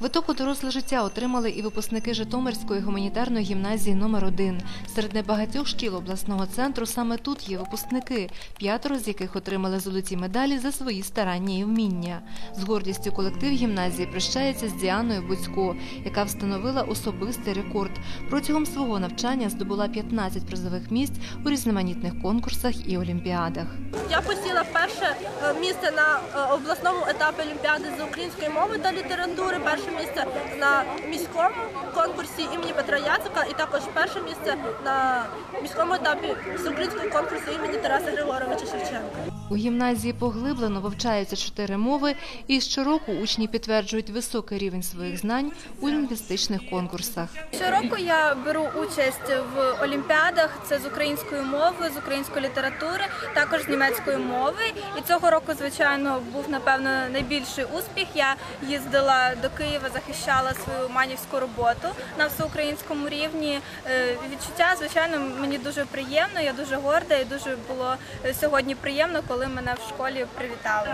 Виток у доросле життя отримали і випускники Житомирської гуманітарної гімназії номер 1 Серед небагатьох шкіл обласного центру саме тут є випускники, п'ятеро з яких отримали золоті медалі за свої старання і вміння. З гордістю колектив гімназії прощається з Діаною Буцько, яка встановила особистий рекорд. Протягом свого навчання здобула 15 призових місць у різноманітних конкурсах і олімпіадах. Я посіла перше е, місце на е, обласному етапі Олімпіади з української мови та літератури, перше місце на міському конкурсі імені Петра Яцика і також перше місце на міському етапі всеукраїнського конкурсу імені Тараса Григоровича Шевченка. У гімназії поглиблено вивчаються чотири мови, і щороку учні підтверджують високий рівень своїх знань у лінгвістичних конкурсах. Щороку я беру участь в олімпіадах. Це з української мови, з української літератури, також з німецької мови. І цього року, звичайно, був напевно найбільший успіх. Я їздила до Києва, захищала свою манівську роботу на всеукраїнському рівні. Е, Відчуття, звичайно, мені дуже приємно. Я дуже горда і дуже було е, сьогодні приємно, коли мене в школі привітали.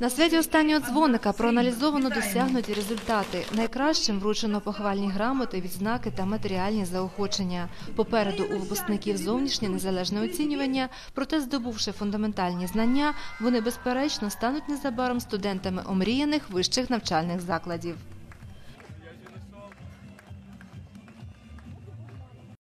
На святі останнього дзвоника проаналізовано досягнуті результати. Найкращим вручено похвальні грамоти, відзнаки та матеріальні заохочення. Попереду у випускників зовнішнє незалежне оцінювання, проте здобувши фундаментальні знання, вони безперечно стануть незабаром студентами омріяних вищих навчальних закладів.